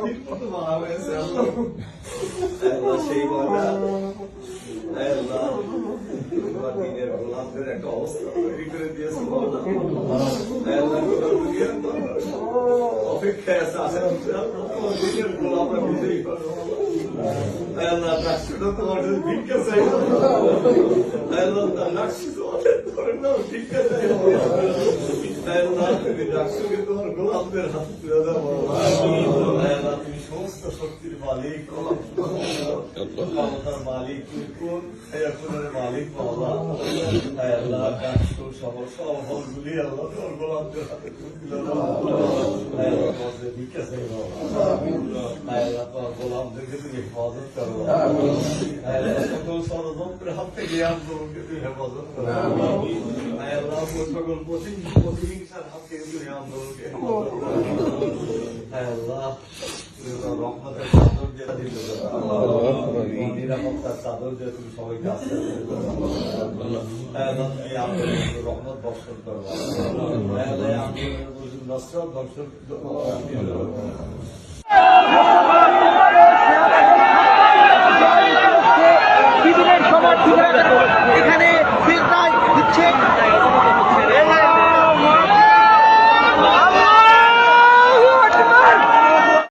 Allah'ım Allah'ım. Allah şey var ya. Allah. Var yine ulan böyle kaos. Öyküre diyorsun orada. Allah görüyor. Afik kayasa sen. Yine kulağımda bir şey var. Allah nakşıda da orada dikkat sayın. Allah nakşıda orada dikkat sayın. Allah nakşıda orada dikkat sayın. Allah nakşıda orada dikkat sayın. শক্তির মালিক, ক্ষমতার মালিক কোন মালিক বাবা সব আল্লাহ হাতে তুলে দাও আল্লাহ আল্লাহ তোমার গোলাপদেরকে তুমি হেফাজত করো। সকল ষড়যন্ত্রের হাত থেকে আন্দোলনকে তুমি হেফাজত করো। আল্লাহ, সকল প্রতিহিংসার হাত থেকে তুমি আন্দোলনকে হেফাজত করো। আল্লাহ নিরাপত্তার চাদর দিয়ে তুমি সবাইকে আস্তে রহমত দর্শন করব নসরত দর্শন এখানে দিচ্ছে